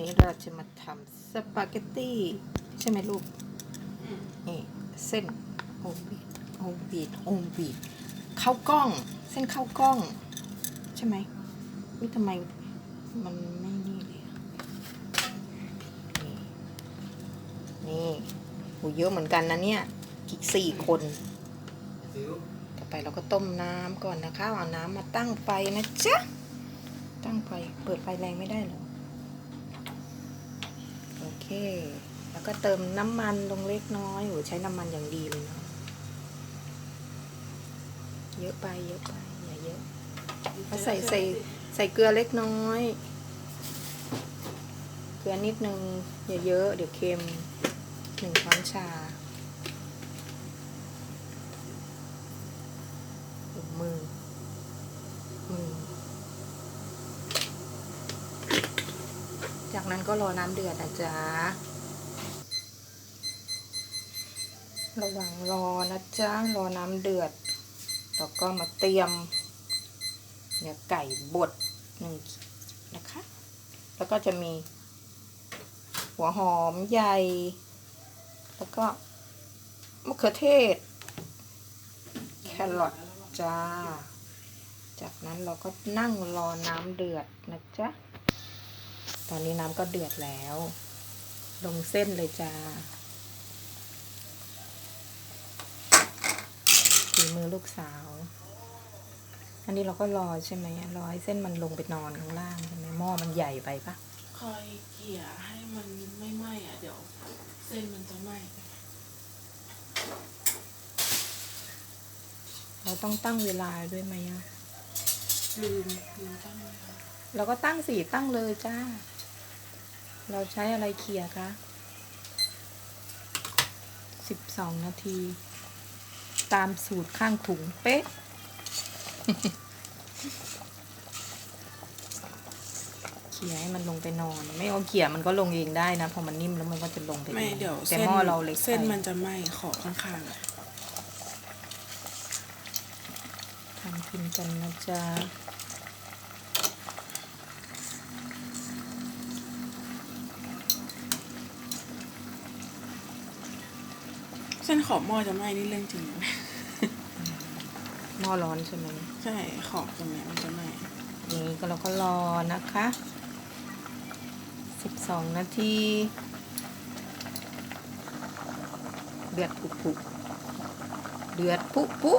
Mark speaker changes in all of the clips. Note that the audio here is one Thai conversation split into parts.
Speaker 1: นี้เราจะมาทำสปาเกตตี้ใช่ไหมลูก นี่ เส้นโฮมบีดโฮมบีดโฮมบีดข้าวกล้อง เส้นข้าวกล้อง ใช่ไหมวิทำไมมันไม่นี่เลยอะนี่นี่โหเยอะเหมือนกันนะเนี่ยอีกสี่คนต่อไปเราก็ต้มน้ำก่อนนะคะเอาน้ำมาตั้งไฟนะจ๊ะ ตั้งไฟ เปิดไฟแรงไม่ได้เหรอโอ เค แล้วก็เติมน้ำมันลงเล็กน้อยโหใช้น้ำมันอย่างดีเลยเนาะเยอะไปเยอะไปอย่าเยอะแล้วใส่ใส่ใส่เกลือเล็กน้อย เกลือนิดนึงอย่าเยอะ เดี๋ยวเค็มหนึ่งช้อนชา มือ มือ จาก นั้นก็รอน้ำเดือดนะจ๊ะ ระหว่างรอนะจ๊ะ รอน้ำเดือด แล้วก็มาเตรียมเนื้อไก่บดหนึ่งนะคะ แล้วก็จะมี หัวหอมใหญ่ แล้วก็มะเขือเทศ แครอทจ้า จากนั้นเราก็นั่งรอน้ำเดือดนะจ๊ะ ตอนนี้น้ำก็เดือดแล้ว ลงเส้นเลยจ้าฝีมือลูกสาว อันนี้เราก็รอใช่ไหมรอให้เส้นมันลงไปนอนข้างล่างใช่ไหมหม้อมันใหญ่ไปปะ
Speaker 2: คอยเกี่ยให้มันไม่ไหม้อะเดี๋ยวเส้นมันจะไหม้
Speaker 1: เราต้องตั้งเวลาด้วยไหมอะ
Speaker 2: ลืมลืมตั้งไว้ค่ะ
Speaker 1: เราก็ตั้งสี่ตั้งเลยจ้า เราใช้อะไรเขี่ยคะสิบสองนาที ตามสูตรข้างถุงเป๊ะ เขี่ยให้มันลงไปนอน ไม่เอาเขี่ยมันก็ลงเองได้นะ พอมันนิ่มแล้วมันก็จะลงไป
Speaker 2: ไม่
Speaker 1: อง
Speaker 2: เดี๋ยว
Speaker 1: แต่
Speaker 2: เส้น
Speaker 1: หม้อเราเล็ก
Speaker 2: เส้น
Speaker 1: ไป
Speaker 2: มันจะไหม้ขอบข้างๆอะ
Speaker 1: ทำกินกันนะจ๊ะ
Speaker 2: เส้น ขอบหม้อจะไหม้นี่เรื่องจริงนะ
Speaker 1: หม้อร้อนใช่ไหม
Speaker 2: ใช่ขอบตรงเนี้ยมันจะไหม้
Speaker 1: อย่างนี้ก็เราก็รอนะคะสิบสองนาทีเดือดปุปุเดือดปุปุ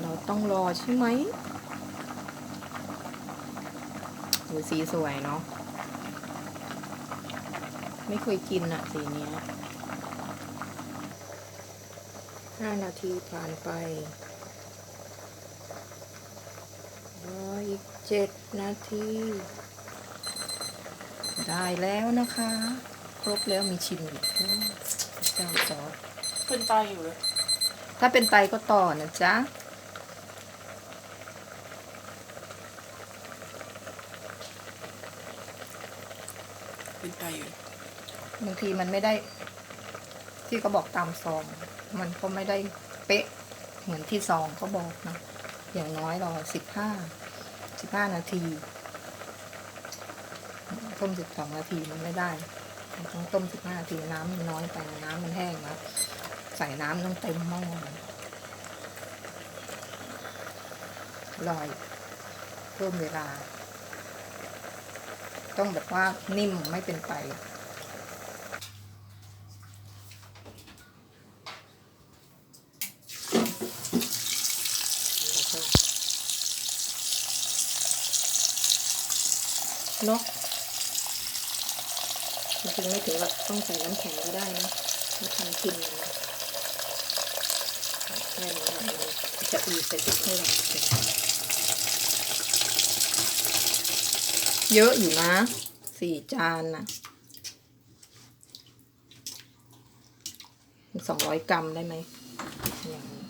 Speaker 1: เราต้องรอใช่ไหมโหสีสวยเนาะ ไม่เคยกินอะสีเนี้ยห้านาทีผ่านไปรออีกเจ็ดนาที ได้แล้วนะคะ ครบแล้วมีชิมอีกโอ้เจ้าจอร์จ
Speaker 2: เป็นไตอยู่เลย
Speaker 1: ถ้าเป็นไตก็ต่อนะจ๊ะ
Speaker 2: เป็นไตอยู่
Speaker 1: บางทีมันไม่ได้ ที่เขาบอกตามซอง มันก็ไม่ได้เป๊ะเหมือนที่ซองเขาบอกนะอย่างน้อยรอสิบห้าสิบห้านาที ต้มสิบสองนาทีมันไม่ได้ต้องต้มสิบห้านาทีน้ำมันน้อยไปน้ำมันแห้งแล้วใส่น้ำต้องเต็มหม้อลอยเพิ่มเวลา ต้องแบบว่านิ่มไม่เป็นไป เนาะจริงๆไม่ถึงกับต้องใส่น้ำแข็งก็ได้นะไม่ทันกินนะแค่นี้แหละมันจะอีเสร็จเท่าไหร่เยอะอยู่นะสี่จานนะสองร้อยกรัมได้ไหมอย่างนี้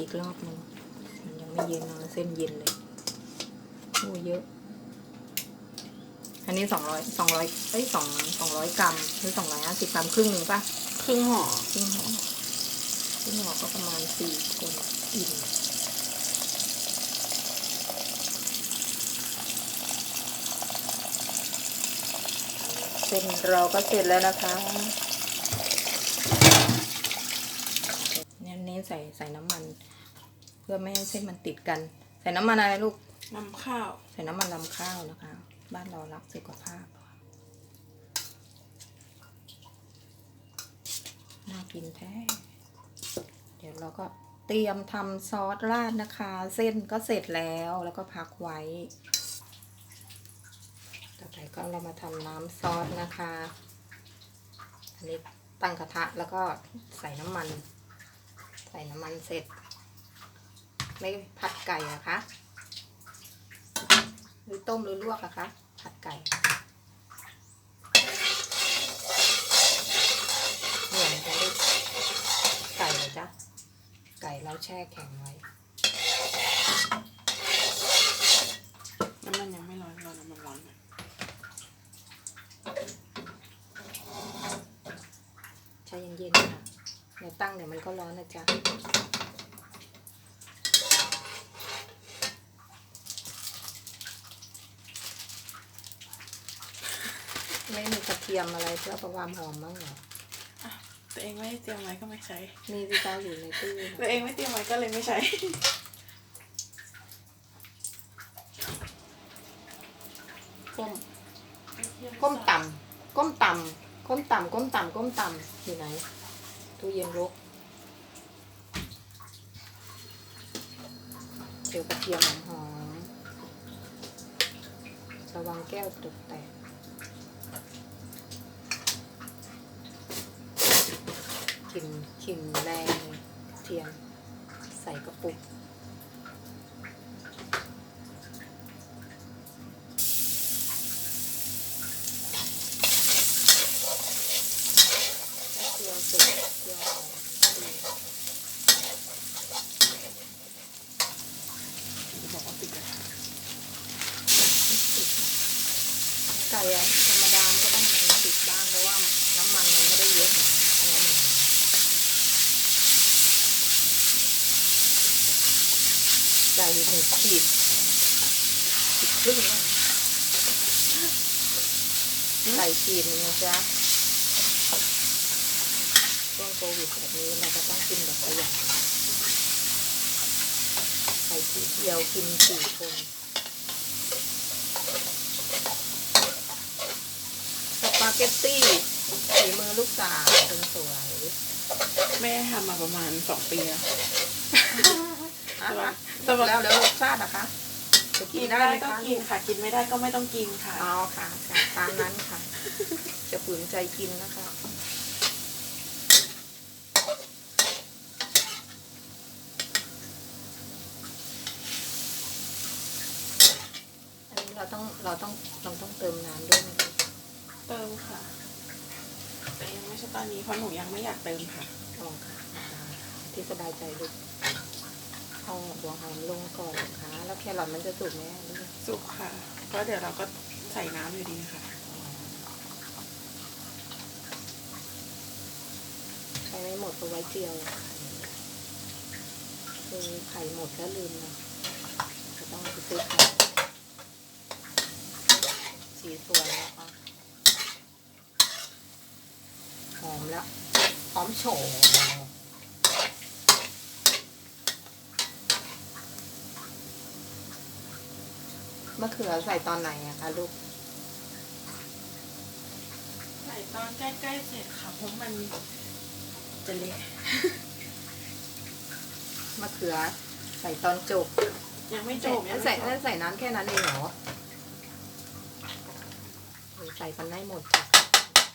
Speaker 1: อีกอีกรอบหนึงมันยังไม่เย็นนะเส้นเย็นเลยโอ้เยอะ อันนี้สองร้อยสองร้อยเอ้ยสองสองร้อยกรัมหรือสองร้อยห้าสิบกรัมครึ่งหนึ่งป่ะ
Speaker 2: ครึ่งห่อ
Speaker 1: ครึ่งห่อครึ่งห่อก็ประมาณสี่คนอิ่มเส้นเราก็เสร็จแล้วนะคะเนี่ยอันนี้ใส่ใส่น้ำมัน เพื่อไม่ให้เส้นมันติดกัน ใส่น้ำมันอะไรลูก
Speaker 2: นำข้าว
Speaker 1: ใส่น้ำมันลำข้าวนะคะ บ้านเรารักสุขภาพ น่ากินแท้ เดี๋ยวเราก็เตรียมทำซอสราดนะคะ เส้นก็เสร็จแล้วแล้วก็พักไว้ ต่อไปก็เรามาทำน้ำซอสนะคะ อันนี้ตั้งกระทะแล้วก็ใส่น้ำมัน ใส่น้ำมันเสร็จ ไม่ผัดไก่อะคะ หรือต้มหรือลวกอะคะ ผัดไก่เหมือนกันลูกไก่เหรอจ๊ะไก่เราแช่แข็งไว้
Speaker 2: น้ำมันยังไม่ร้อนรอน้ำมันร้อนหน่อย
Speaker 1: ใช้เย็นๆค่ะ เดี๋ยวตั้งเดี๋ยวมันก็ร้อนนะจ๊ะไม่มีกระเทียมอะไรเพื่อประความหอมมั้งเหรอ
Speaker 2: ตัวเองไม่ได้เตรียมไว้ก็ไม่ใช้
Speaker 1: มีวิจาอยู่ในตู้นะ
Speaker 2: ตัวเองไม่เตรียมไว้ก็เลยไม่ใช้
Speaker 1: ก้มก้มต่ำก้มต่ำก้มต่ำก้มต่ำก้มต่ำอยู่ไหน ตู้เย็นรกเจียวกระเทียมหอมระวังแก้วตกแตกกลิ่นกลิ่นแรงเทียมใส่กระปุก เกลือสุกเกลือหอมก็ดี
Speaker 2: จะบอกว่าปิดกระทะ
Speaker 1: ไก่อะธรรมดามันก็ต้องมีติดบ้างเพราะว่าน้ำมันมันไม่ได้เยอะเหมือนเนื้อหมูไก่หนึ่ง ขีดขีดครึ่งเนี่ขีดนะจ๊ะช่วงโควิดแบบนี้เราก็ต้องกินแบบประหยัดไก่ขีดเดียวกินสี่คนสปาเกตตี้ฝีมือลูกสาวคนสวย
Speaker 2: แม่ทำมาประมาณสองปีแล้ว สำหรับ
Speaker 1: แล้วแล้วรสชาตินะคะจะกิ
Speaker 2: กิ
Speaker 1: น
Speaker 2: น
Speaker 1: ได้
Speaker 2: ได้
Speaker 1: ไหม
Speaker 2: ก็
Speaker 1: คะ
Speaker 2: กินค่ะ กินไม่ได้ก็ไม่ต้องกินค่ะ
Speaker 1: อ๋อค่ะค่ะตามนั้นค่ะ จะฝืนใจกินนะคะอันนี้เราต้องเราต้องเราต้องเติมน้ำด้วยนะคะ
Speaker 2: เติมค่ะ แต่ยังไม่ใช่ตอนนี้เพราะหนูยังไม่อยากเติมค่ะ
Speaker 1: อ๋อค่ะ ที่สบายใจลูก เอาหัวหอมลงก่อนนะคะ แล้วแครอทมันจะสุกไหมลูก
Speaker 2: สุกค่ะ เพราะเดี๋ยวเราก็ใส่น้ำอยู่ดีค่ะ
Speaker 1: ใช้ไม่หมดก็ไว้เจียวคือไข่หมดแล้วลืมนะจะต้องไปซื้อไข่สีสวยนะคะหอมแล้วหอมโฉ มะเขือใส่ตอนไหนอะคะลูก
Speaker 2: ใส่ตอนใกล้ๆเสร็จค่ะเพราะมันจะเละ
Speaker 1: มะเขือ ใส่ตอนจบ
Speaker 2: ยังไม่จบยัง
Speaker 1: ใส่
Speaker 2: ไม่จบ
Speaker 1: ใส่น้ำแค่นั้นเองเหรอหรือใส่กันได้หมดจ้ะ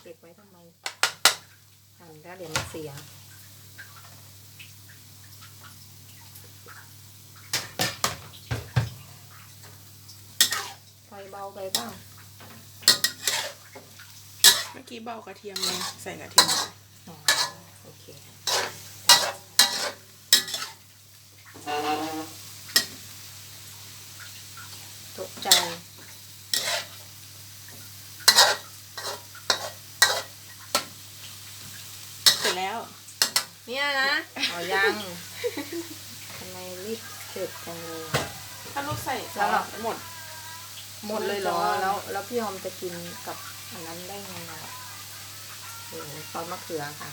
Speaker 1: เก็บไว้ทำไมหั่นแล้วเดี๋ยวมันเสีย เบาไปบ้าง
Speaker 2: เมื่อกี้เบากระเทียมไงใส่กระเทียม
Speaker 1: อ๋โอเคตกใจเส
Speaker 2: ร็จแล้ว
Speaker 1: เนี่ยนะอ๋อยังทำไมรีบเสร็จจังเลย
Speaker 2: ถ้าลูกใส่
Speaker 1: แล้วห
Speaker 2: มด
Speaker 1: หมดเลยเหรอ
Speaker 2: ไม่ต้อง
Speaker 1: แล้ว แล้วพี่ยอมจะกินกับอันนั้นได้ไงอะโอ้โหซอสมะเขือค่ะ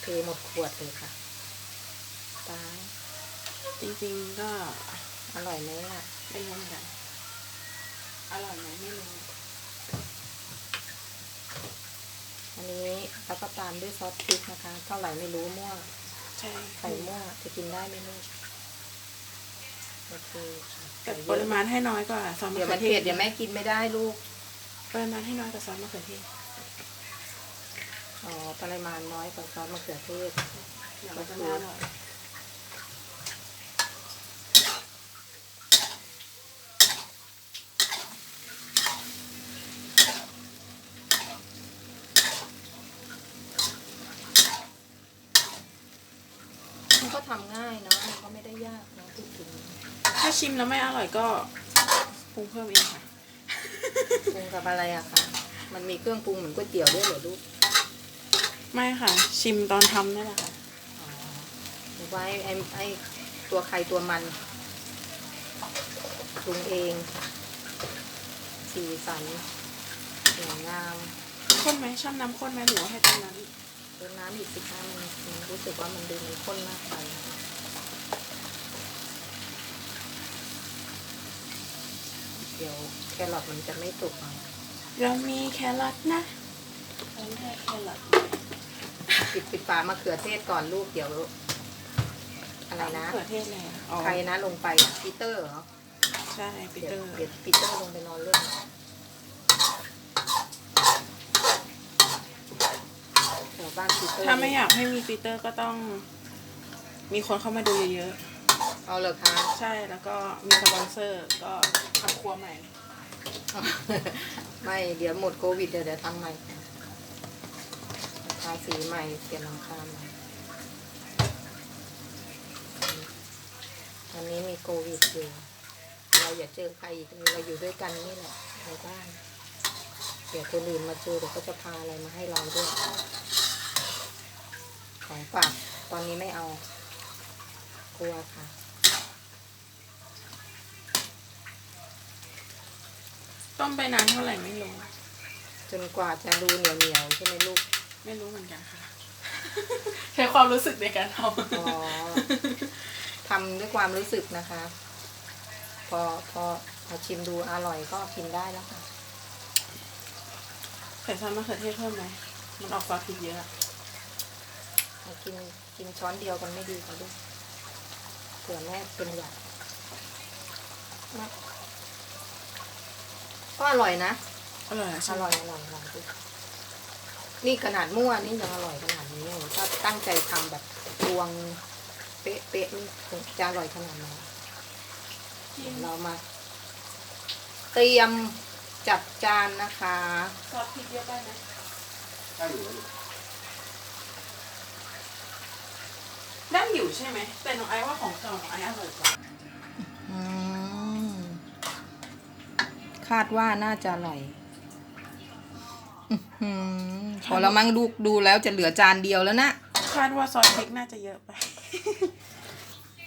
Speaker 1: เทหมดขวดเลยค่ะตาย
Speaker 2: จริงๆก็
Speaker 1: อร่อยไหมอะ
Speaker 2: ไม่รู้เหมือนกันอร่อยไหมไม่รู้
Speaker 1: อันนี้แล้วก็ตามด้วยซอสพริกนะคะ เท่าไหร่ไม่รู้มั่ว
Speaker 2: ใช่
Speaker 1: ไข่มั่วจะกินได้ไหมลูกโอเคค่ะ
Speaker 2: แต่
Speaker 1: ใส่เย
Speaker 2: ป
Speaker 1: อะ
Speaker 2: ริมาณให้น้อยกว่าซอสมะ
Speaker 1: เดี๋ยว
Speaker 2: เขื
Speaker 1: มั
Speaker 2: อนเท
Speaker 1: เผ็
Speaker 2: ศ
Speaker 1: ดเดี๋ยวแม่กินไม่ได้ลูก
Speaker 2: ปริมาณให้น้อยกว่าซอสมะเขือเทศ
Speaker 1: อ๋อปริมาณน้อยกว่าซอสมะเขือเทศ
Speaker 2: เดี๋ยวมันจะไม่อร่อย
Speaker 1: มันก็ทำง่ายเนาะมันก็ไม่ได้ยากนะพูดถึง
Speaker 2: ถ้าชิมแล้วไม่อร่อยก็ปรุงเพิ่มเองค่ะ
Speaker 1: ปรุงกับอะไรอะคะมันมีเครื่องปรุงเหมือนก๋วยเตี๋ยวด้วยเหรอลูก
Speaker 2: ไม่ค่ะ ชิมตอนทำนี่แหละค่ะ
Speaker 1: อ๋อหรือว่าไอ้ไอ้ไอ้ตัวใครตัวมันปรุงเอง สีสันสวยงาม
Speaker 2: ข้นไหมชอบน้ำข้นไหมหรือว่าให้ตรงนั้น
Speaker 1: เติมน้ำอีกสิคะมันมันรู้สึกว่ามันดูมันข้นมากไป เดี๋ยวแครอทมันจะไม่สุกอะ
Speaker 2: เรามีแครอทนะเราไม่ได้แครอท
Speaker 1: ปิดปิดฝามะเขือเทศก่อนลูกเดี๋ยวอะไรนะ
Speaker 2: มเขือเทศเลยอะอ๋อ
Speaker 1: ใครนะลงไปอะปีเตอร์เหรอ
Speaker 2: ใช่ปี
Speaker 1: เดี๋
Speaker 2: เต
Speaker 1: ย
Speaker 2: อ
Speaker 1: ว
Speaker 2: ร์
Speaker 1: เดี๋ยวปีเตอร์ลงไปนอนเล่นแถวบ้านปีเตอร์
Speaker 2: ถ้าไม่อยากให้มีปีเตอร์ก็ต้อง มีคนเข้ามาดูเยอะ
Speaker 1: เอาเลยคะ
Speaker 2: ๆใช่แล้วก็มีสปอนเซอร์ก็ทำครัวใหม่
Speaker 1: ไม่เดี๋ยวหมดโควิดเดี๋ยวเดี๋ยวทำใหม่ทาสีใหม่เปลี่ยนหลังคาใหม่ตอนนี้มีโควิดอยู่เราอย่าเจอใครอีกเราอยู่ด้วยกันนี่แหละในบ้านเดี๋ยวคนอื่นมาเจอเดี๋ยวก็จะพาอะไรมาให้เราด้วย ของฝากตอนนี้ไม่เอา กลัวค่ะ
Speaker 2: ต้มไปนานเท่าไหร่ไม่รู้
Speaker 1: จนกว่าจะดูเหนียวเหนียวๆใช่ไหมลูก
Speaker 2: ไม่รู้เหมือนกันค่ะ ใช้ความรู้สึกในการท
Speaker 1: อ๋อทำด้วยความรู้สึกนะคะ พอพอพอชิมดูอร่อยก็กินได้แล้วค่ะำ
Speaker 2: ใส่ซอสมะเขือเทศเพิ่มไหม มันออกซอสพริกเยอะอะ
Speaker 1: เอากินกินช้อนเดียวกันไม่ดีค่ะลูกเผื่อแม่เป็นหวัดนะก็ อร่อยนะ
Speaker 2: อร่อยอะ
Speaker 1: อ
Speaker 2: ใช่ไหม
Speaker 1: ร่อยอร่อยอร่อยลูกนี่ขนาดมั่วนี่ยังอร่อยขนาดนี้เลยถ้าตั้งใจทำแบบตวงเป๊ะเป๊ะๆนี่คงจะอร่อยขนาดไหน
Speaker 2: จริง
Speaker 1: เดี๋ยวเรามา เตรียมจัดจานนะคะ
Speaker 2: ซอสพริกเยอะไปไหม
Speaker 3: ได้อยู่แล้วลูก
Speaker 2: ได้อยู่ใช่ไหมแต่น้องไอซ์ว่าของเก่าน้องไอซ์อร่อยกว่า
Speaker 1: อืม คาดว่าน่าจะอร่อยพอเรามั่งดูดูแล้วจะเหลือจานเดียวแล้วนะ
Speaker 2: คาดว่าซอสพริกน่าจะเยอะไป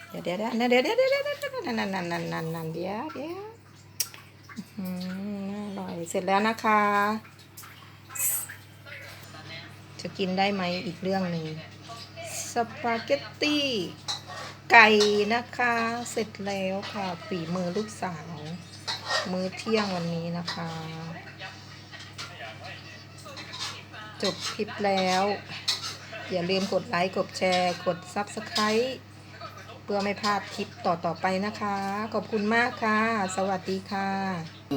Speaker 1: เดี๋ยวเดี๋ยวเดี๋ยวเดี๋ยวเดี๋ยวเดี๋ยวเดี๋ยวนั่นนั่นนั่นนั่นนั่นเดี๋ยวเดี๋ยวน่าอร่อยเสร็จแล้วนะคะ จะกินได้ไหมอีกเรื่องหนึ่งสปาเกตตี้ไก่นะคะ เสร็จแล้วค่ะฝีมือลูกสาว มื้อเที่ยงวันนี้นะคะ จบคลิปแล้ว อย่าลืมกดไลค์ กดแชร์ กด Subscribe เพื่อไม่พลาดคลิปต่อ ๆ ไปนะคะ ขอบคุณมากค่ะ สวัสดีค่ะ